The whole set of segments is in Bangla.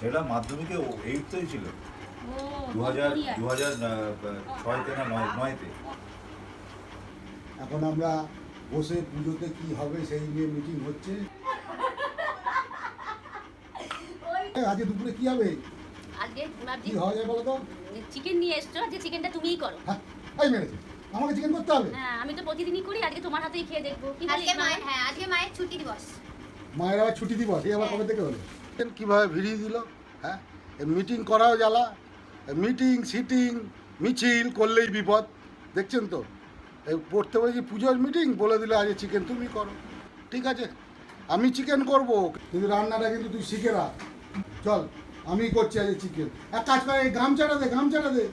সেটা মাধ্যমিকে এইটতেই ছিল। দু হাজার দু হাজার ছয়তে না নয় নয়তে। এখন আমরা বসে পুজোতে কি হবে সেই নিয়ে মিটিং হচ্ছে। আজকে দুপুরে কি হবে? আজকে কি হওয়া বলো তো? চিকেন নিয়ে এসছো আজকে চিকেনটা তুমিই করো। হ্যাঁ এই মেরেছে। আমাকে চিকেন করতে হবে? হ্যাঁ আমি তো প্রতিদিনই করি আজকে তোমার হাতেই খেয়ে দেখব। কি বলিস আজকে মা? মায়ের হ্যাঁ আজকে মায়ের ছুটি দিবস। মায়ের আবার ছুটি দিবস? এই আবার কবে থেকে হলো? কীভাবে ভিড়িয়ে দিল? হ্যাঁ? মিটিং করাও জ্বালা। মিটিং সিটিং মিছিল করলেই বিপদ। দেখছেন তো? এই পড়তে বলেছি পুজোর মিটিং? বলে দিলে আজকে চিকেন তুমি করো। ঠিক আছে? আমি চিকেন করব। কিন্তু রান্নাটা কিন্তু তুই শিখে রাখ। চল আমি করছি আজকে চিকেন। এক কাজ করে এই গামছাটা দে গামছাটা দে।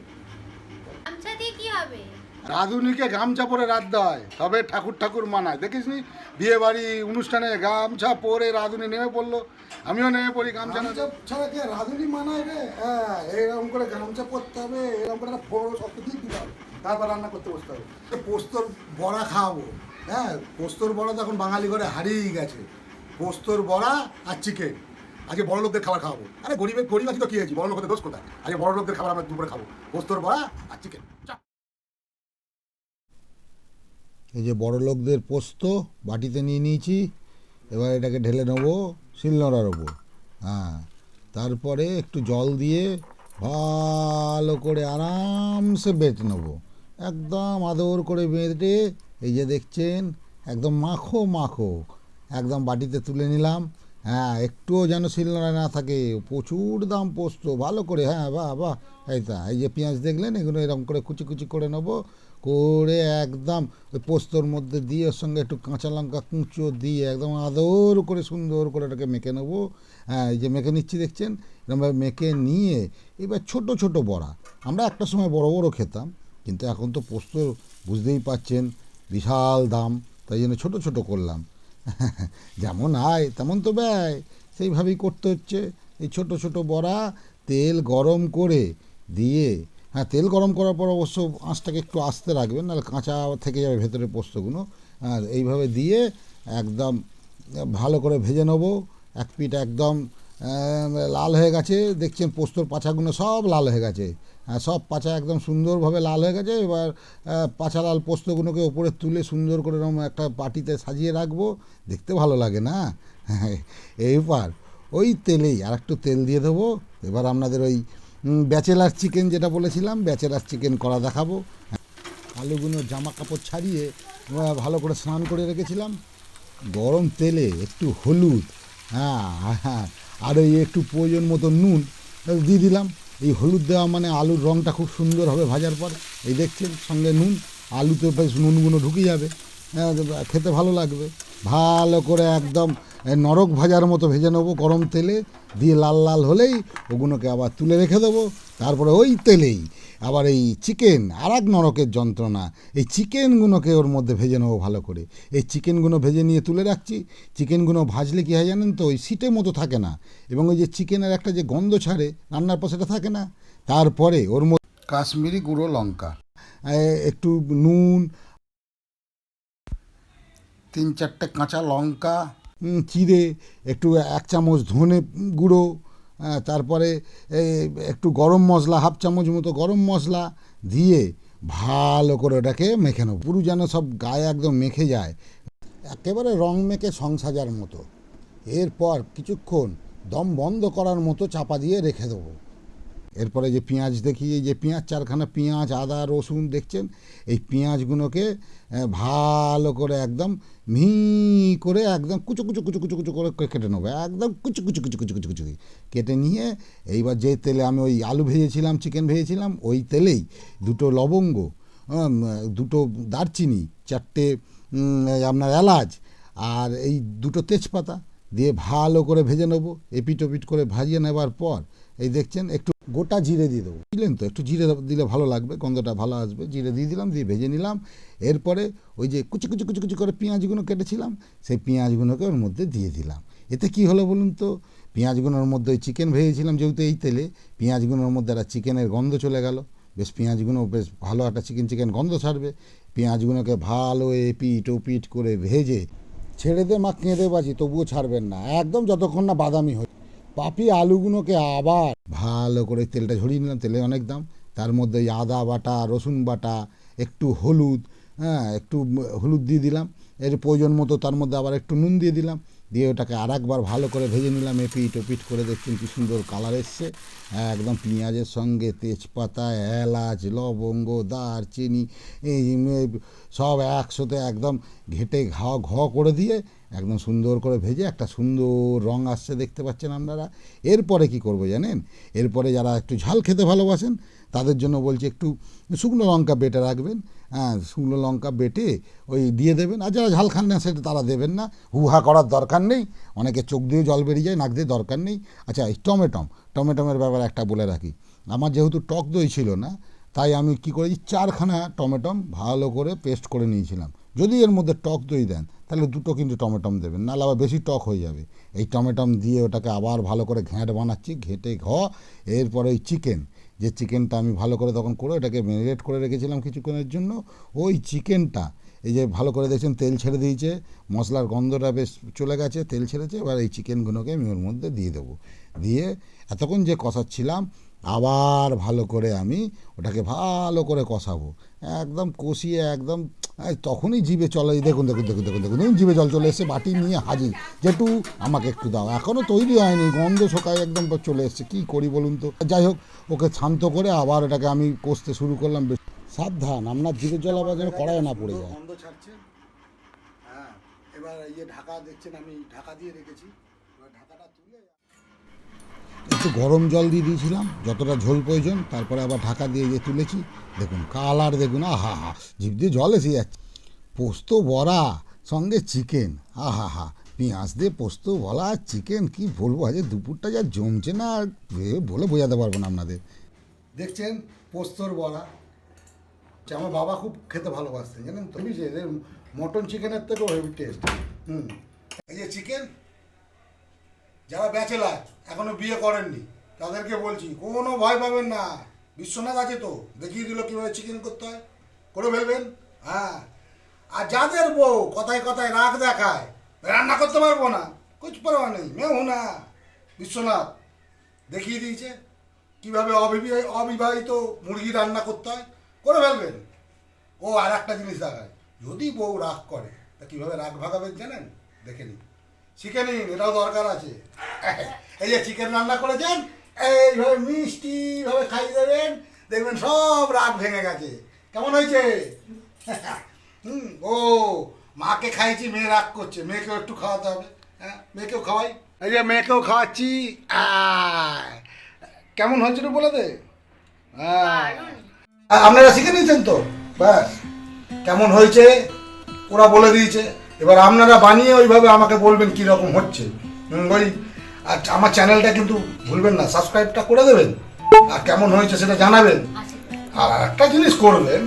গামছা দিয়ে কি হবে? রাঁধুনিকে গামছা পরে রাত দেয় তবে ঠাকুর ঠাকুর মানায়। দেখিস নি বিয়ে বাড়ি অনুষ্ঠানে গামছা পরে রাঁধুনি নেমে পড়ল। আমিও নেমে পড়ি গামছা না ছাড়া কে রাঁধুনি মানায় রে? হ্যাঁ এরকম করে গামছা পরতে হবে এরকম করে ফোড়ো শক্ত দিয়ে দিতে হবে তারপর রান্না করতে বসতে হবে। পোস্তর বড়া খাওয়াবো। হ্যাঁ পোস্তর বড়া তো এখন বাঙালি ঘরে হারিয়েই গেছে। পোস্তর বড়া আর চিকেন। আজকে বড় লোকদের খাবার খাওয়াবো। আরে গরিবের গরিব আছি তো কি হয়েছি? বড় লোকদের দোষ কোথায়? আজকে বড় লোকদের খাবার আমরা দুপুরে খাব। পোস্তর বড়া আর চিকেন। এই যে বড় লোকদের পোস্ত বাটিতে নিয়ে নিয়েছি, এবার এটাকে ঢেলে নেব শিলনোড়ার ওপর হ্যাঁ তারপরে একটু জল দিয়ে ভালো করে আরামসে বেটে নেব। একদম আদর করে বেঁধে, এই যে দেখছেন, একদম মাখো মাখো, একদম বাটিতে তুলে নিলাম। হ্যাঁ একটুও যেন শিলনোড়া না থাকে, প্রচুর দাম পোস্ত, ভালো করে হ্যাঁ বাহ বাহ, এই তা, এই যে পেঁয়াজ দেখলেন, এগুলো এরকম করে কুচি কুচি করে নেব করে একদম ওই পোস্তর মধ্যে দিয়ে ওর সঙ্গে একটু কাঁচা লঙ্কা কুঁচো দিয়ে একদম আদর করে সুন্দর করে ওটাকে মেখে নেব। হ্যাঁ এই যে মেখে নিচ্ছি, দেখছেন? এরকমভাবে মেখে নিয়ে এবার ছোট ছোট বড়া। আমরা একটা সময় বড় বড় খেতাম, কিন্তু এখন তো পোস্ত বুঝতেই পাচ্ছেন, বিশাল দাম, তাই জন্য ছোটো ছোটো করলাম। যেমন আয়, তেমন তো ব্যয়। সেইভাবেই করতে হচ্ছে। এই ছোট ছোট বড়া তেল গরম করে দিয়ে হ্যাঁ তেল গরম করার পর অবশ্য আঁচটাকে একটু আস্তে রাখবেন, নাহলে কাঁচা থেকে যাবে ভেতরে পোস্তগুলো। আর এইভাবে দিয়ে একদম ভালো করে ভেজে নেব। এক পিঠ একদম লাল হয়ে গেছে। দেখছেন পোস্তর পাছাগুলো সব লাল হয়ে গেছে। হ্যাঁ সব পাছা একদম সুন্দরভাবে লাল হয়ে গেছে। এবার পাছা লাল পোস্তগুলোকে ওপরে তুলে সুন্দর করে এরকম একটা পাটিতে সাজিয়ে রাখব। দেখতে ভালো লাগে না? হ্যাঁ এইবার ওই তেলেই আর একটু তেল দিয়ে দেবো। এবার আপনাদের ওই ব্যাচেলার চিকেন যেটা বলেছিলাম ব্যাচেলার চিকেন করা দেখাবো। আলুগুলো জামা কাপড় ছাড়িয়ে ভালো করে স্নান করে রেখেছিলাম। গরম তেলে একটু হলুদ হ্যাঁ হ্যাঁ আর ওই একটু প্রয়োজন মতো নুন দিয়ে দিলাম। এই হলুদ দেওয়া মানে আলুর রঙটা খুব সুন্দর হবে ভাজার পর। এই দেখছেন সঙ্গে নুন আলুতে বেশ নুনগুলো ঢুকে যাবে। হ্যাঁ, খেতে ভালো লাগবে। ভালো করে একদম নরক ভাজার মতো ভেজে নেব গরম তেলে দিয়ে লাল লাল হলেই ওগুলোকে আবার তুলে রেখে দেবো। তারপরে ওই তেলেই আবার এই চিকেন আর এক নরকের যন্ত্রণা। এই চিকেনগুলোকে ওর মধ্যে ভেজে নেব ভালো করে। এই চিকেনগুলো ভেজে নিয়ে তুলে রাখছি। চিকেনগুলো ভাজলে কী হয় জানেন তো ওই সিটের মতো থাকে না। এবং ওই যে চিকেনের একটা যে গন্ধ ছাড়ে রান্নার পর সেটা থাকে না। তারপরে ওর মধ্যে কাশ্মীরি গুঁড়ো লঙ্কা। একটু নুন তিন চারটে কাঁচা লঙ্কা। চিড়ে, একটু এক চামচ ধনে গুঁড়ো তারপরে একটু গরম মশলা, হাফ চামচ মতো গরম মশলা দিয়ে ভালো করে ওটাকে মেখে নেব। পুরো যেন সব গায়ে একদম মেখে যায়। একেবারে রং মেখে সংসাজার মতো। এরপর কিছুক্ষণ দম বন্ধ করার মতো চাপা দিয়ে রেখে দেবো। এরপরে যে পেঁয়াজ দেখি যে পেঁয়াজ, চারখানা পেঁয়াজ, আদা, রসুন দেখছেন, এই পেঁয়াজগুলোকে ভালো করে একদম মিহি করে একদম কুচো কুচো কুচো কুচো কুচো করে কেটে নেব। একদম কুচু কুচু কুচু কুচু কুচু কুচু কেটে নিয়ে, এইবার যে তেলে আমি ওই আলু ভেজেছিলাম, চিকেন ভেজেছিলাম, ওই তেলেই দুটো লবঙ্গ দুটো দারচিনি, চারটে আপনার এলাচ আর এই দুটো তেজপাতা দিয়ে ভালো করে ভেজে নেব। এপিট ওপিট করে ভাজিয়ে নেবার পর, এই দেখছেন একটু গোটা জিরে দিয়ে দেবো। বুঝলেন তো? একটু জিরে দিলে ভালো লাগবে, গন্ধটা ভালো আসবে। জিরে দিয়ে দিলাম, দিয়ে ভেজে নিলাম। এরপরে ওই যে কুচি কুচি কুচি কুচি করে পেঁয়াজগুলো কেটেছিলাম, সেই পেঁয়াজগুলোকে ওর মধ্যে দিয়ে দিলাম। এতে কি হলো বলুন তো? পেঁয়াজগুলোর মধ্যে ওই চিকেন ভেজেছিলাম যেহেতু এই তেলে, পেঁয়াজগুলোর মধ্যে একটা চিকেনের গন্ধ চলে গেল। বেশ পেঁয়াজগুলো বেশ ভালো একটা চিকেন চিকেন গন্ধ ছাড়বে। পেঁয়াজগুলোকে ভালো এপিট ওপিট করে ভেজে ছেড়ে দে মা, কেঁদে বাজি, তবুও ছাড়বেন না। একদম যতক্ষণ না বাদামি হয় পাপি আলুগুলোকে আবার ভালো করে তেলটা ঝরিয়ে নিলাম তেলে অনেক দাম। তার মধ্যে আদা বাটা, রসুন বাটা, একটু হলুদ হ্যাঁ একটু হলুদ দিয়ে দিলাম। এর প্রয়োজন মতো তার মধ্যে আবার একটু নুন দিয়ে দিলাম। দিয়ে ওটাকে আর একবার ভালো করে ভেজে নিলাম, এপিট ওপিট করে দেখছেন কি সুন্দর কালার এসছে। একদম পেঁয়াজের সঙ্গে তেজপাতা, এলাচ, লবঙ্গ, দারচিনি, এই সব একসাথে একদম ঘেটে ঘা ঘ করে দিয়ে একদম সুন্দর করে ভেজে একটা সুন্দর রং আসছে দেখতে পাচ্ছেন আপনারা। এরপরে কি করব জানেন? এরপরে যারা একটু ঝাল খেতে ভালোবাসেন, তাদের জন্য বলছি একটু শুকনো লঙ্কা বেটে রাখবেন। হ্যাঁ শুকনো লঙ্কা বেটে ওই দিয়ে দেবেন। আর যারা ঝাল খান না, সেটা তারা দেবেন না। হুহা করার দরকার নেই। অনেকে চোখ দিয়ে জল বেরিয়ে যায়, নাক দিয়ে দরকার নেই। আচ্ছা এই টমেটম, টমেটমের ব্যাপারে একটা বলে রাখি। আমার যেহেতু টক দই ছিল না, তাই আমি কি করেছি, চারখানা টমেটম ভালো করে পেস্ট করে নিয়েছিলাম। যদি এর মধ্যে টক দই দেন, তাহলে দুটো কিন্তু টমেটম দেবেন, নাহলে আবার বেশি টক হয়ে যাবে। এই টমেটম দিয়ে ওটাকে আবার ভালো করে ঘ্যাঁট বানাচ্ছি, ঘেঁটে ঘ, এরপরে ওই চিকেন। যে চিকেনটা আমি ভালো করে তখন করে ওটাকে ম্যারিনেট করে রেখেছিলাম কিছুক্ষণের জন্য, ওই চিকেনটা, এই যে ভালো করে দেখছেন তেল ছেড়ে দিয়েছে, মশলার গন্ধটা বেশ চলে গেছে, তেল ছেড়েছে, এবার এই চিকেনগুলোকে আমি ওর মধ্যে দিয়ে দেবো। দিয়ে এতক্ষণ যে কষাচ্ছিলাম, আবার ভালো করে আমি ওটাকে ভালো করে কষাবো। একদম কষিয়ে একদম তখনই জিভে চলে দেখুন দেখুন দেখুন দেখুন দেখুন দেখুন, জিভে জল চলে এসছে, বাটি নিয়ে হাজির। যেটু আমাকে একটু দাও। এখনও তৈরি হয়নি, গন্ধ শোকায় একদম চলে এসছে, কী করি বলুন তো? যাই হোক, ওকে শান্ত করে আবার এটাকে আমি কষতে শুরু করলাম, বেশ। সাবধান, আপনার জিভের জল আবার যেন কড়াই না পড়ে যায়। হ্যাঁ এবার ইয়ে ঢাকা দেখছেন, আমি ঢাকা দিয়ে রেখেছি। একটু গরম জল দিয়ে দিয়েছিলাম, যতটা ঝোল প্রয়োজন, তারপরে আবার ঢাকা দিয়ে যে তুলেছি, দেখুন কালার, দেখুন, আহা হা জিভ দিয়ে জল এসে যাচ্ছে। পোস্ত, বড়া, সঙ্গে চিকেন, আহা হা পেঁয়াজ দিয়ে পোস্ত বলা আর চিকেন, কি বলব, আজ দুপুরটা যা জমছে না, আর বলে বোঝাতে পারব না আপনাদের। দেখছেন, পোস্তর বড়া, যে আমার বাবা খুব খেতে ভালোবাসতেন, জানেন তো? বুঝছে এদের মটন চিকেনের থেকেও হেভি টেস্ট হুম। এই যে চিকেন যারা ব্যাচেলার, এখনও বিয়ে করেননি, তাদেরকে বলছি, কোনো ভয় পাবেন না। বিশ্বনাথ আছে তো, দেখিয়ে দিল কীভাবে চিকেন করতে হয়। করে ফেলবেন? হ্যাঁ। আর যাদের বউ কথায় কথায় রাগ দেখায় রান্না করতে পারব না। কিছু পরোয়া নেই মেও না। বিশ্বনাথ, দেখিয়ে দিয়েছে। কীভাবে অবিবাহিত মুরগি রান্না করতে হয়, করে ফেলবেন। ও আর একটা জিনিস দেখায়, যদি বউ রাগ করে, তা কীভাবে রাগ ভাগাবেন জানেন? দেখে নিন। শিখে নিন এটাও দরকার আছে। এই যে চিকেন রান্না করেছেন এইভাবে মিষ্টিভাবে খাইয়ে দেবেন দেখবেন সব রাগ ভেঙে গেছে। কেমন হয়েছে? হুম ও মাকে খাইয়েছি মেয়ে রাগ করছে। মেয়েকেও একটু খাওয়াতে হবে। হ্যাঁ মেয়েকেও খাওয়াই। এই যে মেয়েকেও খাওয়াচ্ছি। কেমন হয়েছে একটু বলে দে। হ্যাঁ। আপনারা শিখে নিয়েছেন তো? ব্যাস। কেমন হয়েছে? ওরা বলে দিয়েছে। এবার আপনারা বানিয়ে ওইভাবে আমাকে বলবেন কীরকম হচ্ছে। ওই, আর আমার চ্যানেলটা কিন্তু ভুলবেন না, সাবস্ক্রাইবটা করে দেবেন। আর কেমন হয়েছে সেটা জানাবেন। আর একটা জিনিস করবেন,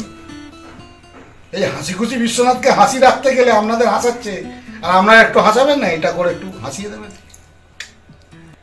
এই হাসি খুশি বিশ্বনাথকে হাসি রাখতে গেলে আপনাদের হাসাচ্ছে। আর আপনারা একটু হাসাবেন না, এটা করে একটু হাসিয়ে দেবেন।